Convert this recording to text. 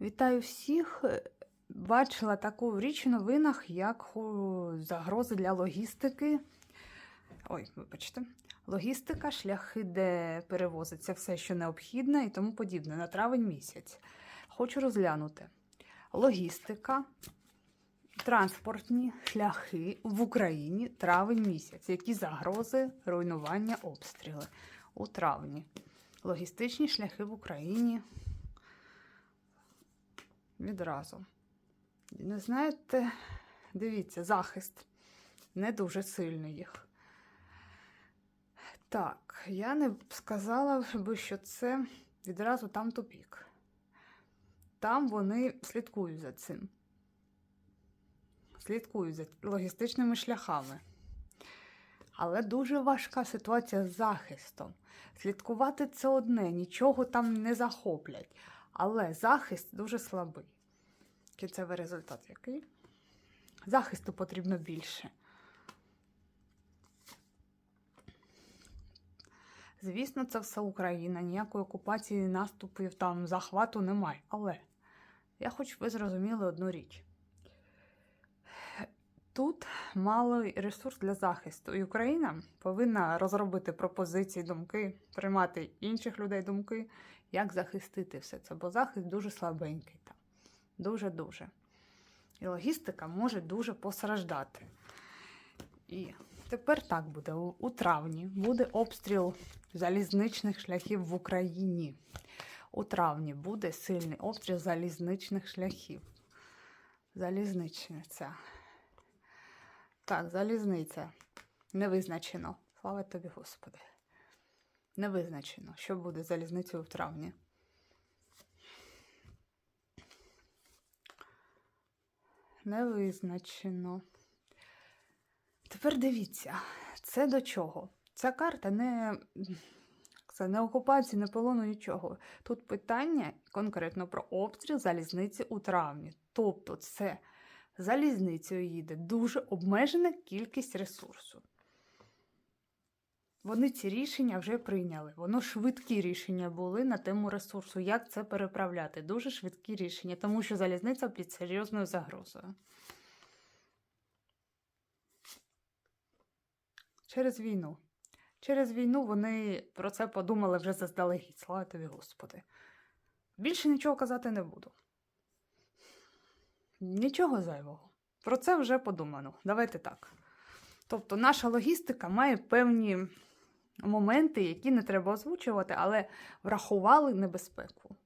Вітаю всіх. Е, Бачила таку річ у новинах, як загрози для логістики. Ой, вибачте. Логістика, шляхи, де перевозиться все, що необхідне і тому подібне на травень місяць. Хочу розглянути. Логістика, транспортні шляхи в Україні травень місяць. Які загрози, руйнування, обстріли у травні. Логістичні шляхи в Україні відразу. Не знаєте, дивіться, захист не дуже сильний їх. Так, я не сказала би, що це відразу там тупік. Там вони слідкують за цим. Слідкують за логістичними шляхами. Але дуже важка ситуація з захистом. Слідкувати це одне, нічого там не захоплять. Але захист дуже слабий. Кінцевий результат який? Захисту потрібно більше. Звісно, це все Україна, ніякої окупації, наступів, там, захвату немає. Але я хочу, щоб ви зрозуміли одну річ. Тут малий ресурс для захисту, і Україна повинна розробити пропозиції, думки, приймати інших людей думки, як захистити все це, бо захист дуже слабенький там. Дуже-дуже. І логістика може дуже постраждати. І тепер так буде. У, травні буде обстріл залізничних шляхів в Україні. У травні буде сильний обстріл залізничних шляхів. Залізничниця. Так, залізниця. Не визначено. Слава тобі, Господи. Не визначено, що буде залізницею в травні. Не визначено. Тепер дивіться, це до чого? Ця карта не, це не окупації, не полону, нічого. Тут питання конкретно про обстріл залізниці у травні. Тобто, це залізницею їде дуже обмежена кількість ресурсу. Вони ці рішення вже прийняли. Воно швидкі рішення були на тему ресурсу. Як це переправляти? Дуже швидкі рішення, тому що залізниця під серйозною загрозою. Через війну. Через війну вони про це подумали вже заздалегідь. Слава тобі, Господи. Більше нічого казати не буду. Нічого зайвого. Про це вже подумано. Давайте так. Тобто, наша логістика має певні моменти, які не треба озвучувати, але врахували небезпеку.